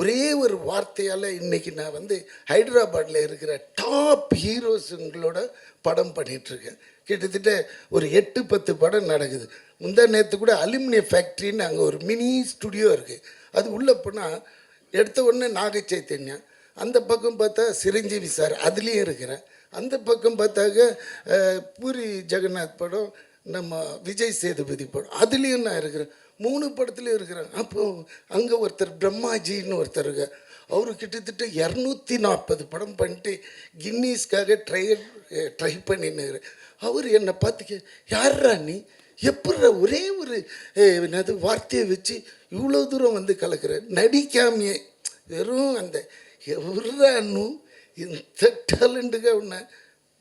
ஒரே ஒரு வார்த்தையால் இன்னைக்கு நான் வந்து ஹைதராபாத்தில் இருக்கிற டாப் ஹீரோஸுங்களோட படம் பண்ணிகிட்ருக்கேன் கிட்டத்தட்ட ஒரு எட்டு பத்து படம் நடக்குது. முந்தா நேற்று கூட அலுமினிய ஃபேக்ட்ரின்னு அங்கே ஒரு மினி ஸ்டுடியோ இருக்குது அது உள்ளே போனால் எடுத்த உடனே நாக சைத்தன்யா. அந்த பக்கம் பார்த்தா சிரஞ்சீவி சார் அதுலேயும் இருக்கிறேன். அந்த பக்கம் பார்த்தாக்க பூரி ஜெகநாத் படம் நம்ம விஜய் சேதுபதி படம். அதுலேயும் நான் இருக்கிறேன். மூணு படத்துலையும் இருக்கிறேன். அப்போ அங்கே ஒருத்தர் பிரம்மாஜின்னு ஒருத்தர் இருக்கார் அவர் கிட்டத்தட்ட இரநூத்தி நாற்பது படம் பண்ணிட்டு கின்னீஸ்க்காக ட்ரை ட்ரை பண்ணினாரு. அவர் என்னை பார்த்துக்க யார்ரா நீ? எப்பட்றா ஒரே ஒரு என்னது வார்த்தையை வச்சு இவ்வளோ தூரம் வந்து கலக்கிற? நடிக்காமையே. வெறும் அந்த எவ்வளோ இந்த டேலண்ட்டுக்கு உன்னை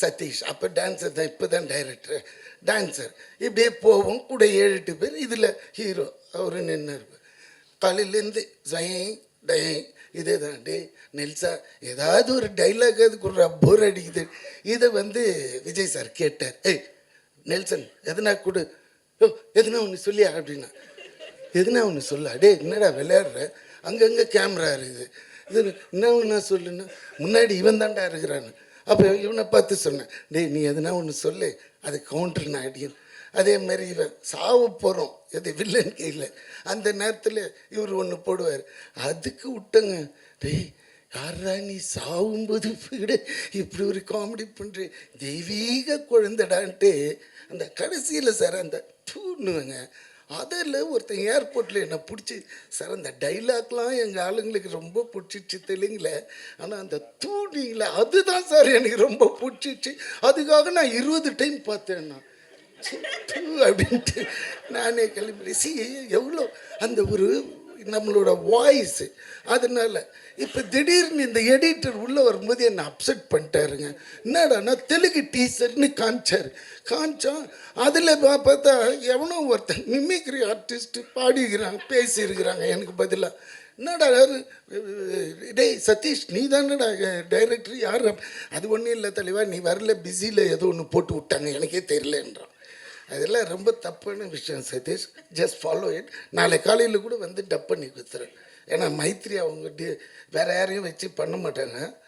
சதீஷ். அப்போ டான்ஸர் தான் இப்போ தான் டைரக்டர் டான்ஸர் இப்படியே போவோம். கூட ஏழு எட்டு பேர். இதில் ஹீரோ அவரு நின்று இருப்பார் காலையிலேருந்து ஜெய் டை இதே தான் டே நெல்சா ஏதாவது ஒரு டைலாக் அது ஒரு போர் அடிக்குது. இதை வந்து விஜய் சார் கேட்டார். ஏய் நெல்சன் எதனா கொடு. ஓ எதுனா ஒன்று சொல்லியா அப்படின்னா. எதுனா ஒன்று சொல்ல. டே என்னடா விளையாடுற? அங்கங்கே கேமரா இருக்குது. இது என்ன ஒன்று சொல்லுன்னா? முன்னாடி இவன் தான்டா இருக்கிறான்னு. அப்போ இவனை பார்த்து சொன்னேன் டேய் நீ எதுனா ஒன்று சொல்லு அது கவுண்டர் நான் அடியும் அதே மாதிரி இவன் சாவ போகிறோம் எது வில்லன் கையில் அந்த நேரத்தில் இவர் ஒன்று போடுவார். அதுக்கு விட்டங்க டேய் யாரா நீ சாவும்போது கூட இப்படி ஒரு காமெடி பண்ணுற தெய்வீக குழந்தைடான்ட்டு. அந்த கடைசியில் சார் அந்த தூணுவங்க அதில் ஒருத்தன் ஏர்போர்ட்டில் என்னை பிடிச்சி சார் அந்த டைலாக்லாம் எங்கள் ஆளுங்களுக்கு ரொம்ப பிடிச்சிச்சு தெலுங்குல ஆனால் அந்த தூணியில் அதுதான் சார் எனக்கு ரொம்ப பிடிச்சிச்சு. அதுக்காக நான் இருபது டைம் பார்த்தேன் நான் அப்படின்ட்டு நானே கிளம்பி சி எவ்வளோ? அந்த ஒரு நம்மளோட வாய்ஸு அதனால இப்போ திடீர்னு இந்த எடிட்டர் உள்ளே வரும்போது என்னை அப்செட் பண்ணிட்டாருங்க. என்னடானா தெலுங்கு டீச்சர்னு காமிச்சார். காமிச்சோம் அதில் பார்த்தா எவனோ ஒருத்தன் மிமிக்ரி ஆர்டிஸ்ட்டு பாடிக்கிறாங்க பேசியிருக்கிறாங்க. எனக்கு பதிலாக என்னடா யாரு? டேய் சதீஷ் நீ தானடா டைரக்டர் யார்? அது ஒன்றும் இல்லை தலைவா நீ வரல பிஸியில் ஏதோ ஒன்று போட்டு விட்டாங்க. எனக்கே தெரியலன்றான். அதெல்லாம் ரொம்ப தப்பான விஷயம் சதீஷ். ஜஸ்ட் ஃபாலோ இட் நாளை காலையில் கூட வந்து டப் பண்ணி கொடுத்துறேன் ஏன்னா மைத்ரி அவங்க வேறு யாரையும் வச்சு பண்ண மாட்டாங்க.